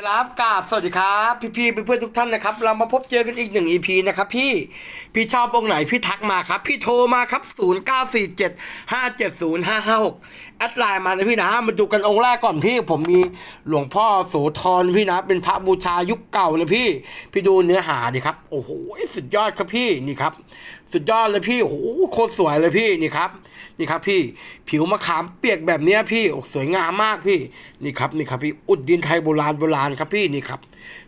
ครับกราบสวัสดีครับ พี่พี่เพื่อนๆทุกท่านนะครับ เรามาพบเจอกันอีกหนึ่ง EP นะครับพี่ พี่ชอบองค์ไหนพี่ทักมาครับ พี่โทรมาครับ 0 9 4 7 5 7 0 5 5 6แอดไลน์มานะพี่นะมาดูกันองค์แรกก่อนพี่ ผมมีหลวงพ่อโสธรพี่นะ เป็นพระบูชายุคเก่านะพี่ พี่ดูเนื้อหาดิครับ โอ้โหสุดยอดครับพี่นี่ครับ สุดยอดเลยพี่โอ้โหโคตรสวยเลยพี่นี่ครับ นี่ครับพี่ผิวมะขามเปียกแบบนี้พี่โอ้สวยงามมากพี่นี่ครับนี่ครับพี่อุดดินไทยโบราณโบราณครับพี่นี่ครับ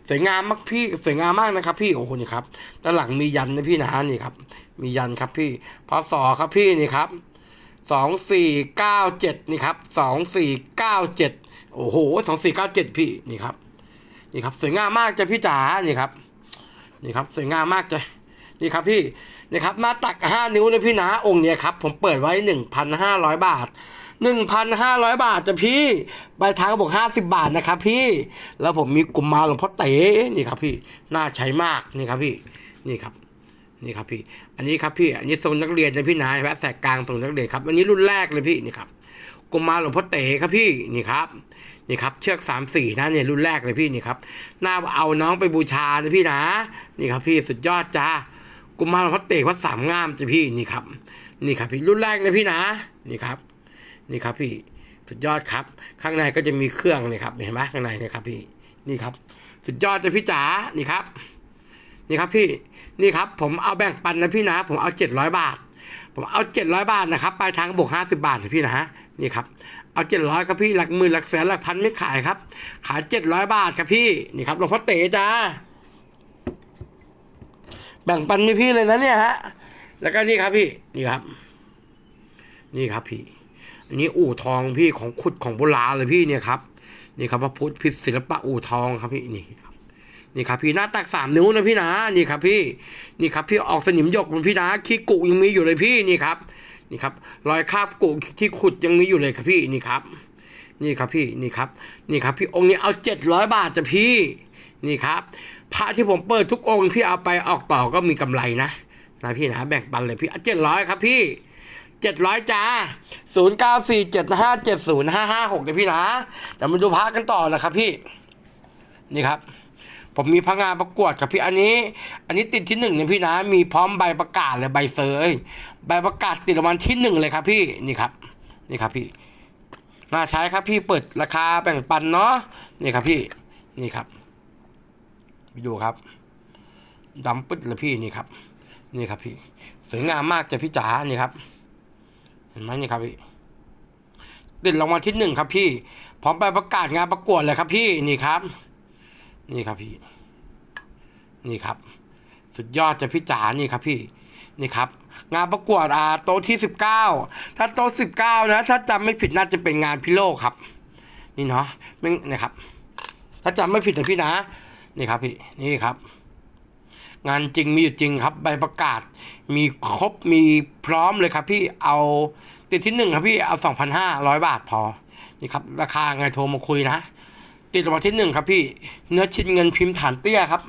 สวยงามมากพี่สวยงามมากนะครับพี่โอ้โหนี่ครับด้านหลังมียันนะพี่นะนี่ครับ มียันครับพี่พศครับพี่นี่ครับสองสี่เก้าเจ็ดนี่ครับสองสี่เก้าเจ็ดโอ้โหสองสี่เก้าเจ็ดพี่นี่ครับ นี่ครับสวยงามมากจ้ะพี่จ๋านี่ครับ นี่ครับสวยงามมากจ้ะนี่ครับพี่ นี่ครับหน้าตักห้านิ้วนะพี่นะองค์เนี้ยครับ ผมเปิดไว้หนึ่งพันห้าร้อยบาทหนึ่งพันห้าร้อยบาทจะพี่ใบทางก็บอกห้าสิบบาทนะครับพี่ แล้วผมมีกลุ่มมาหลวงพ่อเต๋นี่ครับพี่น่าใช้มากนี่ครับพี่นี่ครับนี่ครับพี่ อันนี้ครับพี่ อันนี้ทรงนักเรียนนะพี่นายแวะแสกกลางทรงนักเรียนครับ อันนี้รุ่นแรกเลยพี่นี่ครับกุมารหลวงพ่อเต๋ครับพี่นี่ครับนี่ครับ เชือกสามสี่นะเนี่ยรุ่นแรกเลยพี่นี่ครับน่าเอาน้องไปบูชานะพี่นะ นี่ครับพี่สุดยอดจ้า กุมารหลวงพ่อเต๋วัดสามงามจ้ะพี่นี่ครับ นี่ครับพี่รุ่นแรกเลยพี่นะนี่ครับ นี่ครับพี่สุดยอดครับ ข้างในก็จะมีเครื่องนี่ครับเห็นไหมข้างในนะครับพี่นี่ครับ สุดยอดจ้ะพี่จ๋านี่ครับ นี่ครับพี่นี่ครับ ผมเอาแบ่งปันนะพี่นะ ผมเอาเจ็ดร้อยบาท ผมเอาเจ็ดร้อยบาทนะครับปลายทางบวกห้าสิบาทนะพี่นะฮะนี่ครับ เอาเจ็ดร้อยครับพี่หลักหมื่นหลักแสนหลักพันไม่ขายครับ ขายเจ็ดร้อยบาทครับพี่นี่ครับหลวงพ่อเต๋จ้า แบ่งปันให้พี่เลยนะเนี่ยฮะ แล้วก็นี่ครับพี่ นี่ครับ นี่ครับพี่ อันนี้อู่ทองพี่ของขุดของโบราณเลยพี่เนี่ยครับ นี่ครับพระพุทธพิศิลปะอู่ทองครับพี่ นี่ครับ นี่ครับพี่หน้าตักสามนิ้วนะพี่นะ นี่ครับพี่ นี่ครับพี่ออกสนิมหยกมันพี่นะ ขี้กุยังมีอยู่เลยพี่ นี่ครับ นี่ครับ รอยคาบกุที่ขุดยังมีอยู่เลยครับพี่ นี่ครับ นี่ครับพี่ นี่ครับ นี่ครับพี่องค์นี้เอาเจ็ดร้อยบาทจ้ะพี่ นี่ครับ พระที่ผมเปิดทุกองค์พี่เอาไปออกต่อก็มีกำไรนะนะพี่นะแบ่งปันเลยพี่เจ็ดร้อยครับพี่เจ็ดร้อยจ้าศูนย์เก้าสี่เจ็ดห้าเจ็ดศูนย์ห้าห้าหกเลยพี่นะเดี๋ยวมาดูพระกันต่อนะครับพี่ นี่ครับ ผมมีพระงานประกวดกับพี่อันนี้ อันนี้ติดที่หนึ่งเนี่ยพี่นะ มีพร้อมใบประกาศเลยใบเซอร์ใบประกาศติดรางวัลที่หนึ่งเลยครับพี่นี่ครับ นี่ครับพี่น่าใช้ครับพี่เปิดราคาแบ่งปันเนาะนี่ครับพี่นี่ครับ ไปดูครับดำปึ๊ดเลยพี่นี่ครับ นี่ครับพี่สวยงามมากจ้ะพี่จ๋านี่ครับ เห็นไหมนี่ครับพี่ติดรางวัลที่หนึ่งครับพี่ พร้อมใบประกาศงานประกวดเลยครับพี่นี่ครับ นี่ครับพี่ นี่ครับ สุดยอดจะพี่จ๋านี่ครับพี่ นี่ครับ งานประกวดอ่าโต๊ะที่สิบเก้าถ้าโต๊ะสิบเก้านะถ้าจำไม่ผิดน่าจะเป็นงานพิโลกครับ นี่เนาะไม่นะครับ ถ้าจำไม่ผิดนะพี่นะ นี่ครับพี่นี่ครับ งานจริงมีอยู่จริงครับ ใบประกาศ มีครบมีพร้อมเลยครับ พี่เอาติดที่หนึ่งครับพี่เอาสองพันห้าร้อยบาทพอ นี่ครับ ราคาไงโทรมาคุยนะติดรางวัลที่หนึ่งครับพี่ เนื้อชิ้นเงินพิมพ์ฐานเตี้ยครับ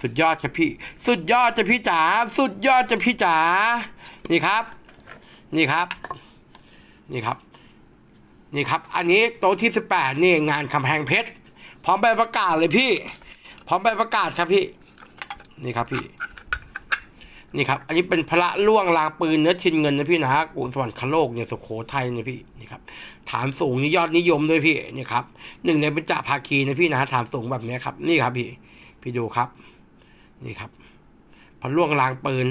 สุดยอดจ้ะพี่ สุดยอดจ้ะพี่จ๋าสุดยอดจ้ะพี่จ๋านี่ครับ นี่ครับ นี่ครับ นี่ครับ อันนี้โต๊ะที่สิบแปดนี่งานคำแพงเพชรพร้อมใบประกาศเลยพี่ พร้อมใบประกาศครับพี่ นี่ครับพี่ นี่ครับ อันนี้เป็นพระล่วงลางปืนเนื้อชินเงินนะพี่นะฮะกูสวรรคโลกเนี่ยสุโขทัยเนี่ยพี่นี่ครับ ฐานสูงนี่ยอดนิยมด้วยพี่นี่ครับหนึ่งในเป็นจ่าภาคีนะพี่นะฐานสูงแบบนี้ครับ นี่ครับพี่ พี่ดูครับ นี่ครับพระล่วงลางปืน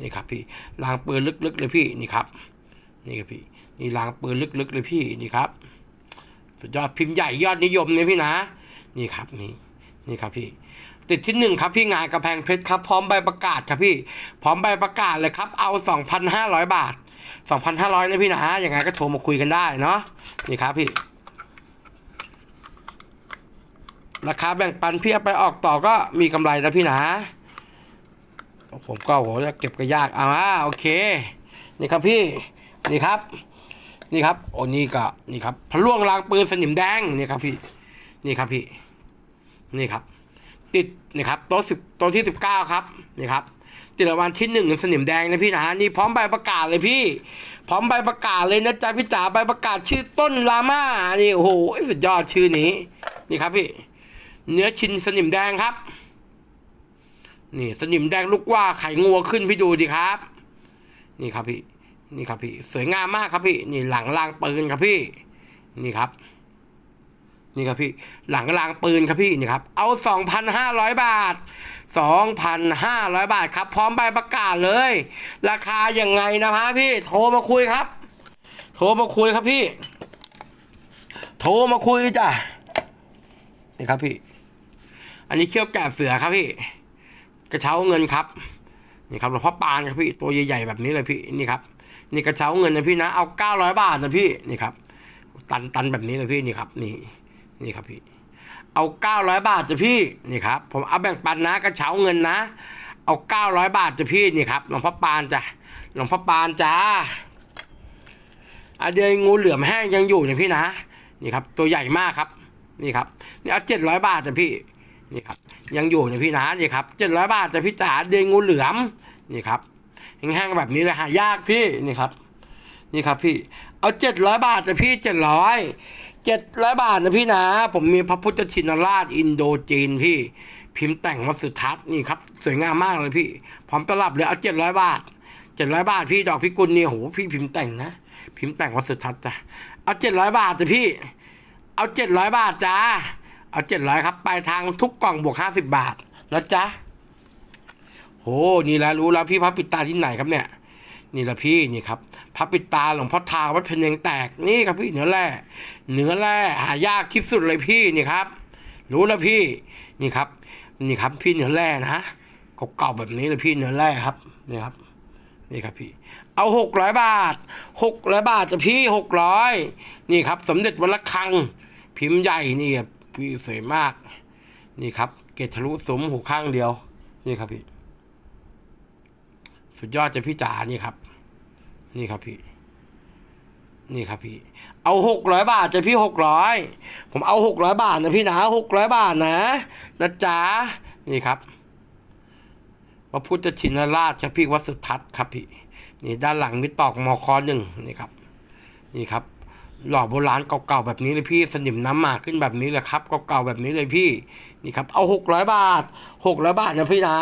นี่ครับ พี่ลางปืนลึกๆเลยพี่นี่ครับ นี่ครับพี่นี่ลางปืนลึกๆเลยพี่นี่ครับ สุดยอดพิมพ์ใหญ่ยอดนิยมเนี่ยพี่นะ นี่ครับนี่ นี่ครับพี่ ติดที่หนึ่งครับพี่งานกระแพงเพชรครับ พร้อมใบประกาศครับพี่ พร้อมใบประกาศเลยครับ เอาสองพันห้าร้อยบาทสองพันห้าร้อยนะพี่นะยังไงก็โทรมาคุยกันได้เนาะนี่ครับพี่ราคาแบ่งปันพี่เอาไปออกต่อก็มีกำไรนะพี่นะผมก็โหจะเก็บก็ยากอ่าโอเค นี่ครับพี่นี่ครับ นี่ครับโอ้นี่ก็นี่ครับพะล่วงลางปืนสนิมแดงนี่ครับพี่ นี่ครับพี่ นี่ครับติดนี่ครับโต๊ะสิบโต๊ะที่สิบเก้าครับนี่ครับติดรางวัลที่หนึ่งสนิมแดงนะพี่นะนี่พร้อมใบประกาศเลยพี่ พร้อมใบประกาศเลยนะจ๊ะพี่จ๋าใบประกาศชื่อต้นลาม่านี่โอ้โหสุดยอดชื่อนี้ นี่ครับพี่ เนื้อชิ้นสนิมแดงครับ นี่สนิมแดงลูกว่าไข่งัวขึ้นพี่ดูดิครับ นี่ครับพี่ นี่ครับพี่ สวยงามมากครับพี่ นี่หลังรางปืนครับพี่ นี่ครับ นี่ครับพี่หลังรางปืนครับพี่นี่ครับเอาสองพันห้าร้อยบาทสองพันห้าร้อยบาทครับ พร้อมใบประกาศเลย ราคายังไงนะฮะพี่ โทรมาคุยครับ โทรมาคุยครับพี่ โทรมาคุยจ้ะนี่ครับพี่ อันนี้เขี้ยวแกะเสือครับพี่ กระเช้าเงินครับนี่ครับหลวงพ่อปานครับพี่ตัวใหญ่ๆแบบนี้เลยพี่นี่ครับนี่กระเช้าเงินนะพี่นะเอาเก้าร้อยบาทนะพี่นี่ครับ ตันตันแบบนี้เลยพี่นี่ครับนี่ นี่ครับพี่ เอาเก้าร้อยบาทจ้ะพี่นี่ครับ ผมเอาแบ่งปันนะกระเช้าเงินนะ เอาเก้าร้อยบาทจ้ะพี่นี่ครับหลวงพ่อปานจ้ะหลวงพ่อปานจ้าอะเดยงูเหลือมแห้งยังอยู่เนี่ยพี่นะนี่ครับ ตัวใหญ่มากครับ นี่ครับนี่เอาเจ็ดร้อยบาทจ้ะพี่นี่ครับ ยังอยู่เนี่ยพี่นะนี่ครับเจ็ดร้อยบาทจ้ะพี่จ๋าเดยงูเหลือมนี่ครับแห้งๆแบบนี้เลยหายากพี่นี่ครับ นี่ครับพี่ เอาเจ็ดร้อยบาทจ้ะพี่เจ็ดร้อย เจ็ดร้อยบาทนะพี่นะ ผมมีพระพุทธชินราชอินโดจีนพี่ พิมพ์แต่งวัดสุทัศน์นี่ครับ สวยงามมากเลยพี่ พร้อมตลับเลยเอาเจ็ดร้อยบาทเจ็ดร้อยบาทพี่ดอกพิกุลเนี่ยโหพี่พิมพ์แต่งนะ พิมพ์แต่งวัดสุทัศน์จ้ะเอาเจ็ดร้อยบาทจ้ะพี่ เอาเจ็ดร้อยบาทจ้าเอาเจ็ดร้อยครับปลายทางทุกกล่องบวกห้าสิบบาทแล้วจ้ะโหนี่แหละรู้แล้วพี่พระปิดตาที่ไหนครับเนี่ย นี่ละพี่นี่ครับพระปิดตาหลวงพ่อทาวัดเพนเยงแตกนี่ครับพี่เนื้อแร่เนื้อแร่หายากที่สุดเลยพี่นี่ครับ รู้แล้วพี่นี่ครับ นี่ครับพี่เนื้อแร่นะเก่าๆแบบนี้เลยพี่เนื้อแร่ครับนี่ครับนี่ครับพี่ เอาหกร้อยบาทหกร้อยบาทจะพี่หกร้อยนี่ครับ สมเด็จวัดระฆัง พิมพ์ใหญ่นี่ครับพี่สวยมาก นี่ครับ เกตทะลุสมหูข้างเดียว นี่ครับพี่ สุดยอดจะพี่จ๋านี่ครับ นี่ครับพี่ นี่ครับพี่ เอาหกร้อยบาทจะพี่หกร้อยผมเอาหกร้อยบาทนะพี่นะหกร้อยบาทนะนะจ๊ะนี่ครับพระพุทธชินราชพี่วัสุทัศน์ครับพี่ นี่ด้านหลังมีตอกมอคอหนึ่งนี่ครับ นี่ครับ หล่อโบราณเก่าๆแบบนี้เลยพี่ สนิมน้ำหมากขึ้นแบบนี้เลยครับเก่าๆแบบนี้เลยพี่ นี่ครับ เอาหกร้อยบาทหกร้อยบาทนะพี่นะ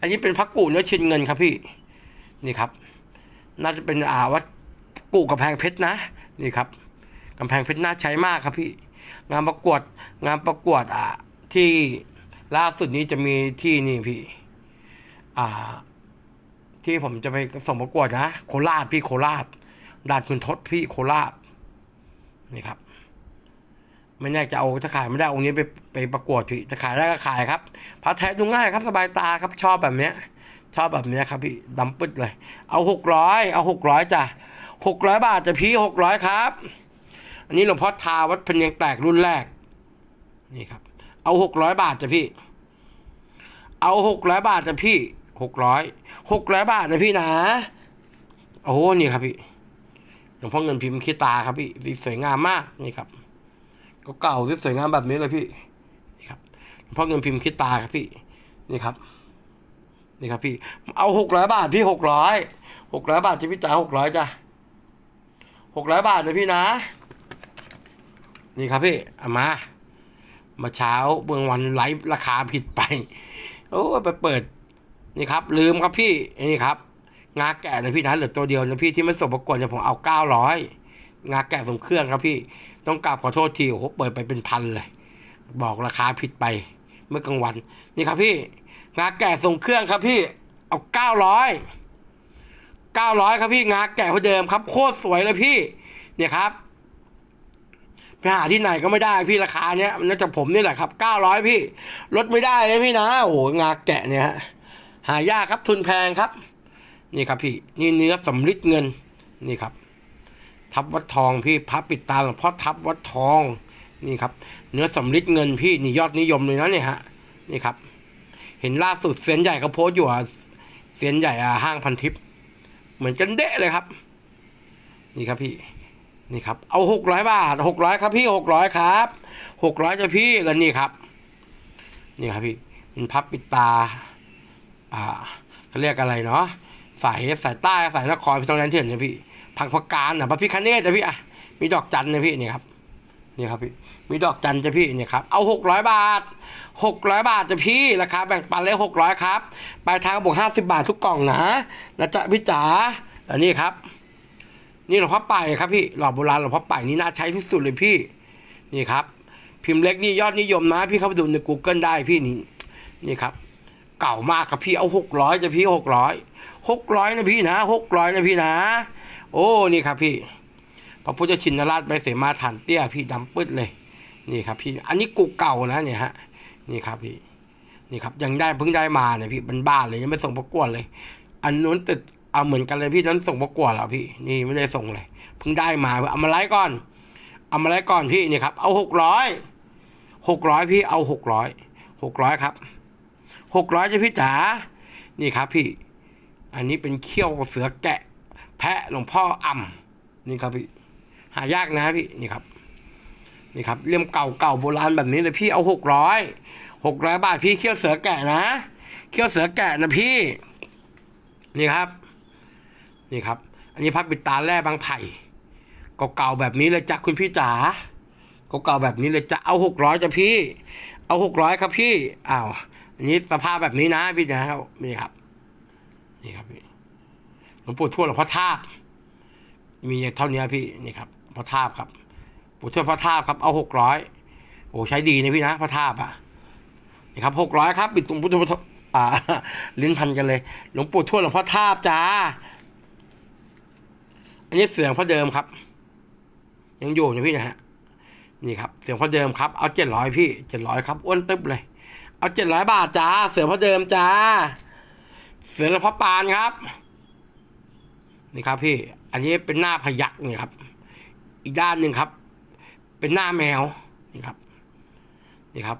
อันนี้เป็นพักกูเนื้อชินเงินครับพี่ นี่ครับ น่าจะเป็นอ่าวัดกู่กำแพงเพชรนะนี่ครับกำแพงเพชรน่าใช้มากครับพี่งานประกวดงานประกวดอ่าที่ล่าสุดนี้จะมีที่นี่พี่อ่าที่ผมจะไปส่งประกวดนะ โคราชพี่โคราชด่านคุณทศพี่โคราชนี่ครับไม่แน่จะเอาถ้าขายไม่ได้องค์นี้ไปไปประกวดพี่ถ้าขายได้ก็ขายครับพระแท้ดูง่ายครับสบายตาครับชอบแบบเนี้ย ชอบแบบนี้ครับพี่ดำปึ๊ดเลย เอาหกร้อยเอาหกร้อยจ้ะหกร้อยบาทจ้ะพี่หกร้อยครับ อันนี้หลวงพ่อทาวัดพนยังแตกรุ่นแรก นี่ครับ เอาหกร้อยบาทจ้ะพี่ เอาหกร้อยบาทจ้ะพี่หกร้อยหกร้อยบาทนะพี่นะ โอ้โหนี่ครับพี่หลวงพ่อเงินพิมพ์ขี้ตาครับพี่สวยงามมากนี่ครับ ก็เก่าที่สวยงามแบบนี้เลยพี่นี่ครับหลวงพ่อเงินพิมพ์ขี้ตาครับพี่ นี่ครับ นี่ครับพี่ เอาหกร้อยบาทพี่หกร้อยหกร้อยบาทจะพี่จ๋าหกร้อยจ้ะหกร้อยบาทนะพี่นะ นี่ครับพี่เอามา มาเช้าเมื่อวันไลฟ์ราคาผิดไป โอ้ไปเปิด นี่ครับ ลืมครับพี่นี่ครับงาแกะนะพี่นะเหลือตัวเดียวนะพี่ที่ไม่ส่งประกวดเนี่ยผมเอาเก้าร้อยงาแกะส่งเครื่องครับพี่ ต้องกราบขอโทษทีโอ้โหเปิดไปเป็นพันเลย บอกราคาผิดไป เมื่อกลางวัน นี่ครับพี่ งาแกะส่งเครื่องครับพี่ เอาเก้าร้อยเก้าร้อยครับพี่งาแกะพอเดิมครับ โคตรสวยเลยพี่ เนี่ยครับไปหาที่ไหนก็ไม่ได้พี่ราคาเนี้ยมันน่าจะผมนี่แหละครับเก้าร้อยพี่ลดไม่ได้เลยพี่นะโอ้โหงาแกะเนี่ยฮะหายากครับทุนแพงครับ นี่ครับพี่ นี่เนื้อสำริดเงินนี่ครับ ทับวัดทองพี่พระปิดตาหลวงพ่อทับวัดทองนี่ครับ เนื้อสำริดเงินพี่นี่ยอดนิยมเลยนะเนี่ยฮะนี่ครับ เห็นล่าสุดเสียนใหญ่เขาโพสต์อยู่อะเสียนใหญ่อะห้างพันทิพย์เหมือนกันเดะเลยครับ นี่ครับพี่ นี่ครับ เอาหกร้อยบาทหกร้อยครับพี่หกร้อยครับหกร้อยจะพี่แล้วนี่ครับ นี่ครับพี่เป็นพับปิดตา อ่าเขาเรียกอะไรเนาะสายสายใต้สายนครพี่ตรงนั้นเถื่อนเนี่ยพี่ผักผักการอะพระพิคเนตนะพี่อะมีดอกจันนะพี่นี่ครับ นี่ครับพี่ มีดอกจันจ้ะพี่เนี่ยครับ เอาหกร้อยบาทหกร้อยบาทจ้ะพี่ราคาแบ่งปันเลยหกร้อยครับปลายทางบวกห้าสิบาททุกกล่องนะนะจ๊ะพี่จ๋าอันนี้ครับ นี่หลวงพ่อไปายครับพี่หล่อโบราณหลวงพ่อไปายนี่น่าใช้ที่สุดเลยพี่ นี่ครับ พิมพ์เล็กนี่ยอดนิยมนะ พี่เข้าไปดูใน Google ได้พี่นี่นี่ครับ เก่ามากครับพี่เอาหกร้อยจะพี่หกร้อยหกร้อยนะพี่นะหกร้อยนะพี่นะ โอ้นี่ครับพี่พระพุทธชินราชใบเสมาฐานเตี้ยพี่ดำปึ๊ดเลย นี่ครับพี่อันนี้กูเก่านะเนี่ยฮะนี่ครับพี่นี่ครับยังได้เพิ่งได้มาเนี่ยพี่บ้านเลยยังไม่ส่งประกวดเลย อันนู้นติดเอาเหมือนกันเลยพี่นั้นส่งประกวดแล้วพี่นี่ไม่ได้ส่งเลยเพิ่งได้มาเอามาไลฟ์ก่อน เอามาไลฟ์ก่อนพี่นี่ครับ เอาหกร้อยหกร้อยพี่เอาหกร้อยหกร้อยครับหกร้อยจะพี่จ๋านี่ครับพี่ อันนี้เป็นเขี้ยวเสือแกะ แพะหลวงพ่ออ่ำนี่ครับพี่ หายากนะพี่นี่ครับ นี่ครับเลี่ยมเก่าเก่าโบราณแบบนี้เลยพี่เอาหกร้อยหกร้อยบาทพี่เขี้ยวเสือแกะนะเขี้ยวเสือแกะนะพี่ นี่ครับ นี่ครับ อันนี้พับปิดตาแร่บางไผ่เก่าๆแบบนี้เลยจ้ะคุณพี่จ๋าเก่าๆแบบนี้เลยจ้ะเอาหกร้อยจ้ะพี่ เอาหกร้อยครับพี่อ้าวอันนี้สภาพแบบนี้นะพี่นะครับนี่ครับ นี่ครับพี่หลวงปู่ทวดหลวงพ่อทาบมีเท่านี้พี่นี่ครับพ่อทาบครับ ปู่ทวดพ่อทาบครับเอาหกร้อยโอ้ใช้ดีนะพี่นะพ่อทาบอะนี่ครับหกร้อยครับปิดตรงพุทธพุทธอ่าลิ้นพันกันเลย หลวงปู่ทวดหลวงพ่อทาบจ้าอันนี้เสียงพ่อเดิมครับ ยังอยู่นะพี่นะฮะนี่ครับ เสียงพ่อเดิมครับเอาเจ็ดร้อยพี่เจ็ดร้อยครับอ้วนตึ๊บเลย เอาเจ็ดร้อยบาทจ้า เสือพ่อเดิมจ้า เสือและพ่อปานครับ นี่ครับพี่ อันนี้เป็นหน้าพยักนี่ครับ อีกด้านหนึ่งครับ เป็นหน้าแมวนี่ครับนี่ครับ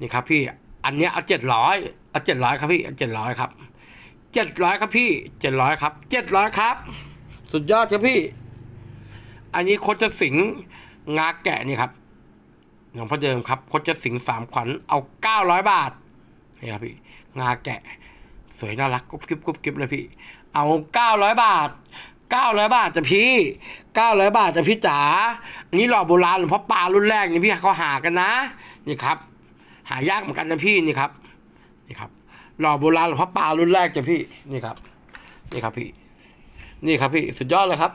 นี่ครับพี่อันเนี้ยเอาเจ็ดร้อยเอาเจ็ดร้อยครับพี่เอาเจ็ดร้อยครับเจ็ดร้อยครับพี่เจ็ดร้อยครับเจ็ดร้อยครับ สุดยอดครับพี่ อันนี้โคจะสิงงาแกะนี่ครับหลวงพ่อเดิมครับโคจะสิงสามขวัญเอาเก้าร้อยบาทนี่ครับพี่งาแกะ สวยน่ารักกุ๊บกิ๊บกุ๊บกิ๊บเลยพี่ เอาเก้าร้อยบาท เก้าร้อยบาทจะพี่เก้าร้อยบาทจะพี่จ๋า อันนี้หล่อโบราณหลวงพ่อปลารุ่นแรกนี่พี่เขาหากันนะ นี่ครับ หายากเหมือนกันนะพี่นี่ครับ นี่ครับ หล่อโบราณหลวงพ่อปลารุ่นแรกจ้ะพี่ นี่ครับ นี่ครับพี่ นี่ครับพี่ สุดยอดเลยครับ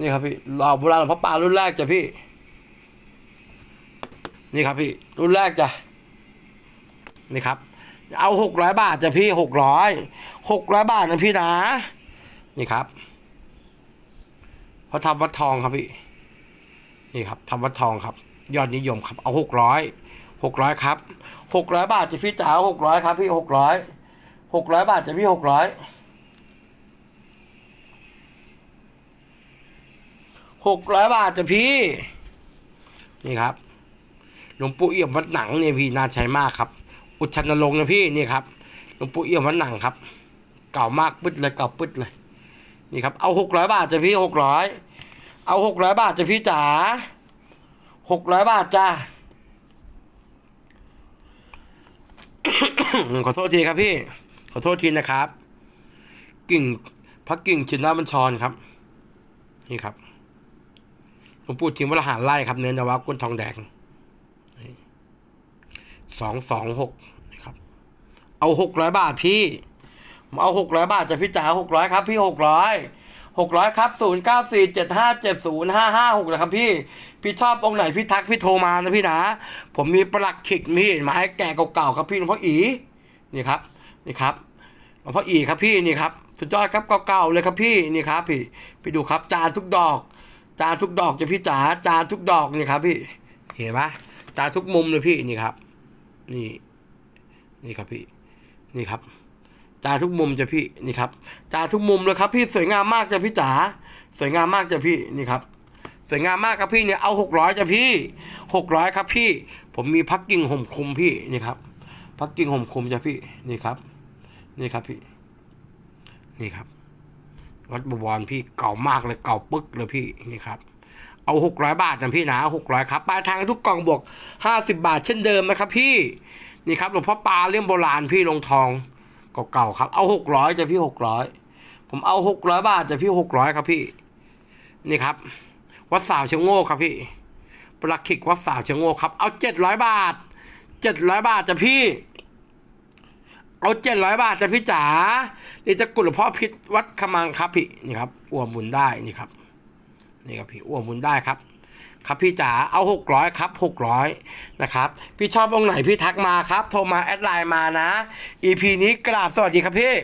นี่ครับพี่ หล่อโบราณหลวงพ่อปลารุ่นแรกจ้ะพี่ นี่ครับพี่ รุ่นแรกจ้ะ นี่ครับ เอาหกร้อยบาทจ้ะพี่หกร้อย หกร้อยบาทนะพี่นะ นี่ครับพระธรรมวัดทองครับพี่นี่ครับธรรมวัดทองครับ ยอดนิยมครับ เอาหกร้อยหกร้อยครับหกร้อยบาทจะพี่จ๋าหกร้อยครับพี่หกร้อยหกร้อยบาทจะพี่หกร้อยหกร้อยบาทจะพี่ นี่ครับหลวงปู่เอี่ยมวัดหนังเนี่ยพี่น่าใช้มากครับ อุชันลงค์นะพี่นี่ครับหลวงปู่เอี่ยมวัดหนังครับ เก่ามากปึ๊ดเลยเก่าปึ๊ดเลย นี่ครับเอาหกร้อยบาทจะพี่หกร้อยเอาหกร้อยบาทจะพี่จ๋าหกร้อยบาทจ้าขอโทษทีครับพี่ ขอโทษทีนะครับ กิ่งพระกิ่งชินนาบัญชรครับ นี่ครับหลวงปู่ทิมวรหารไล่ครับ เนื้อนวะก้นทองแดงสองสองหกนะครับ เอาหกร้อยบาทพี่ เอาหกร้อยบาทจากพี่จ๋าหกร้อยครับ พี่หกร้อยหกร้อยครับศูนย์เก้าสี่เจ็ดห้าเจ็ดศูนย์ห้าห้าหกนะครับพี่พี่ชอบองค์ไหนพี่ทักพี่โทรมานะพี่นะผมมีประหลักขิกพี่ไม้แก่เก่าๆครับพี่หลวงพ่ออีนี่ครับนี่ครับหลวงพ่ออีครับพี่นี่ครับ สุดยอดครับเก่าๆเลยครับพี่นี่ครับ พี่พี่ดูครับจานทุกดอก จานทุกดอกจะพี่จ๋าจานทุกดอกนี่ครับ พี่เห็นปะจานทุกมุมเลยพี่นี่ครับ นี่ นี่ครับพี่ นี่ครับ จาทุกมุมจะพี่นี่ครับจาทุกมุมเลยครับพี่สวยงามมากจะพี่จ๋าสวยงามมากจะพี่นี่ครับสวยงามมากครับพี่เนี่ยเอาหกร้อยจะพี่หกร้อยครับพี่ ผมมีพักกิ่งห่มคลุมพี่นี่ครับพักกิ่งห่มคลุมจะพี่นี่ครับ นี่ครับพี่ นี่ครับ วัดบวรพี่เก่ามากเลยเก่าปึ๊กเลยพี่นี่ครับ เอาหกร้อยบาทนะพี่นะหกร้อยครับปลายทางทุกกล่องบวกห้าสิบาทเช่นเดิมนะครับ พี่นี่ครับหลวงพ่อปลาเลี่ยมโบราณพี่ลงทอง เก่าๆครับ เอาหกร้อยจะพี่หกร้อยผมเอาหกร้อยบาทจะพี่หกร้อยครับพี่ นี่ครับ วัดสาวเชียงโง่ครับพี่ปลักขิกวัดสาวเชียงโง่ครับ เอาเจ็ดร้อยบาทเจ็ดร้อยบาทจะพี่ เอาเจ็ดร้อยบาทจะพี่จ๋านี่จะกุลพ่อพิษวัดขมังครับพี่นี่ครับอ้วมหมุนได้นี่ครับ นี่ครับพี่อ้วมหมุนได้ครับ ครับพี่จ๋าเอาหกร้อยครับหกร้อยนะครับพี่ชอบองไหนพี่ทักมาครับ โทรมาแอดไลน์มานะ EP นี้กราบสวัสดีครับพี่